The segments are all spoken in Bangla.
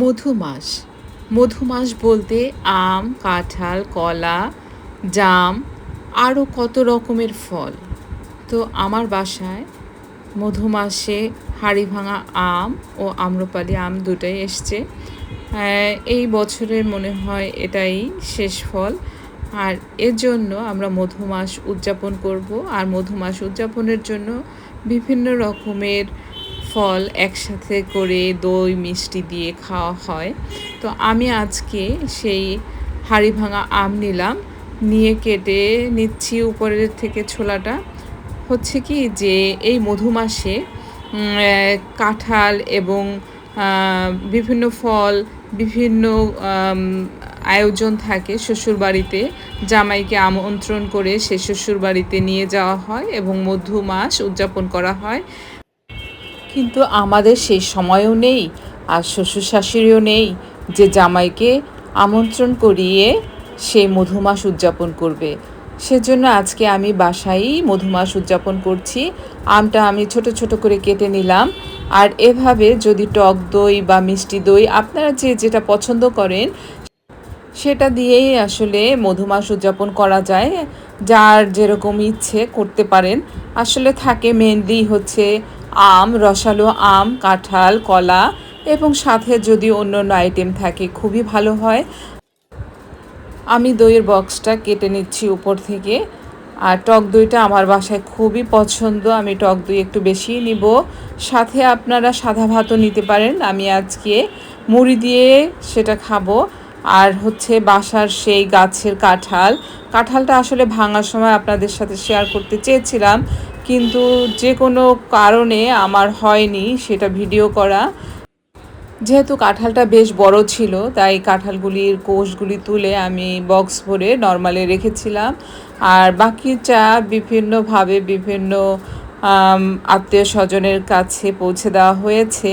মধুমাস। মধুমাস বলতে আম, কাঁঠাল, কলা, জাম আরও কত রকমের ফল। তো আমার বাসায় মধুমাসে হাড়ি ভাঙা আম ও আম্রপালি আম দুটাই এসছে। এই বছরের মনে হয় এটাই শেষ ফল। আর এর জন্য আমরা মধুমাস উদযাপন করব। আর মধুমাস উদযাপনের জন্য বিভিন্ন রকমের ফল একসাথে করে দই, মিষ্টি দিয়ে খাওয়া হয়। তো আমি আজকে সেই হাড়ি ভাঙা আম নিলাম। নিয়ে কেটে নিচ্ছি উপরের থেকে ছোলাটা। হচ্ছে কি যে এই মধুমাসে কাঁঠাল এবং বিভিন্ন ফল, বিভিন্ন আয়োজন থাকে শ্বশুর বাড়িতে জামাইকে আমন্ত্রণ করে সে শ্বশুর বাড়িতে নিয়ে যাওয়া হয় এবং মধু মাস উদযাপন করা হয়। কিন্তু আমাদের সেই সময়ও নেই আর শ্বশুর শাশুড়িও নেই যে জামাইকে আমন্ত্রণ করিয়ে সেই মধুমাস উদযাপন করবে। সেজন্য আজকে আমি বাসায়ই মধুমাস উদযাপন করছি। আমটা আমি ছোট ছোট করে কেটে নিলাম। আর এভাবে যদি টক দই বা মিষ্টি দই আপনারা যে যেটা পছন্দ করেন, সেটা দিয়েই আসলে মধুমাস উদযাপন করা যায়। যার যেরকম ইচ্ছে করতে পারেন। আসলে থাকে মেনলি হচ্ছে আম, রসালো আম, কাঁঠাল, কলা এবং সাথে যদি অন্য অন্য আইটেম থাকে, খুবই ভালো হয়। আমি দইয়ের বক্সটা কেটে নিচ্ছি উপর থেকে। আর টক দইটা আমার বাসায় খুবই পছন্দ। আমি টক দই একটু বেশিই নিব। সাথে আপনারা সাদা ভাতও নিতে পারেন। আমি আজকে মুড়ি দিয়ে সেটা খাব। আর হচ্ছে বাসার সেই গাছের কাঁঠাল। কাঁঠালটা আসলে ভাঙার সময় আপনাদের সাথে শেয়ার করতে চেয়েছিলাম। কিন্তু যে কোনো কারণে আমার হয়নি সেটা ভিডিও করা। যেহেতু কাঁঠালটা বেশ বড় ছিল, তাই কাঁঠালগুলির কোষগুলি তুলে আমি বক্স ভরে নর্মালে রেখেছিলাম। আর বাকি চা বিভিন্নভাবে বিভিন্ন আত্মীয় স্বজনের কাছে পৌঁছে দেওয়া হয়েছে।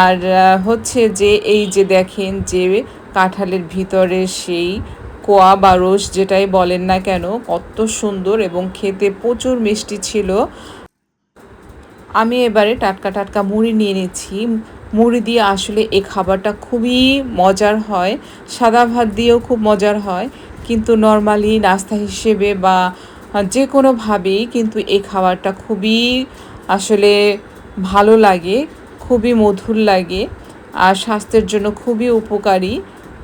আর হচ্ছে যে এই যে দেখেন যে কাঁঠালের ভিতরে সেই কোয়া বা রস যেটাই বলেন না কেন, কত সুন্দর এবং খেতে প্রচুর মিষ্টি ছিল। আমি এবারে টাটকা টাটকা মুড়ি নিয়ে নিচ্ছি। মুড়ি দিয়ে আসলে এই খাবারটা খুবই মজার হয়। সাদা ভাত দিয়েও খুব মজার হয়। কিন্তু নর্মালি নাস্তা হিসেবে বা যে কোনোভাবেই কিন্তু এই খাবারটা খুবই আসলে ভালো লাগে, খুবই মধুর লাগে। আর স্বাস্থ্যের জন্য খুবই উপকারী।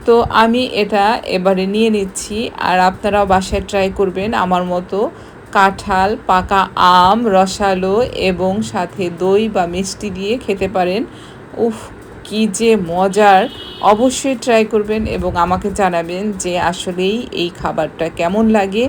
তো আমি এটা এবারে নিয়ে নিচ্ছি। আর আপনারাও বাসায় ট্রাই করবেন আমার মতো কাঁঠাল, পাকা আম, রসালো এবং সাথে দই বা মিষ্টি দিয়ে খেতে পারেন। উফ, কি যে মজার! অবশ্যই ট্রাই করবেন এবং আমাকে জানাবেন যে আসলেই এই খাবারটা কেমন লাগে।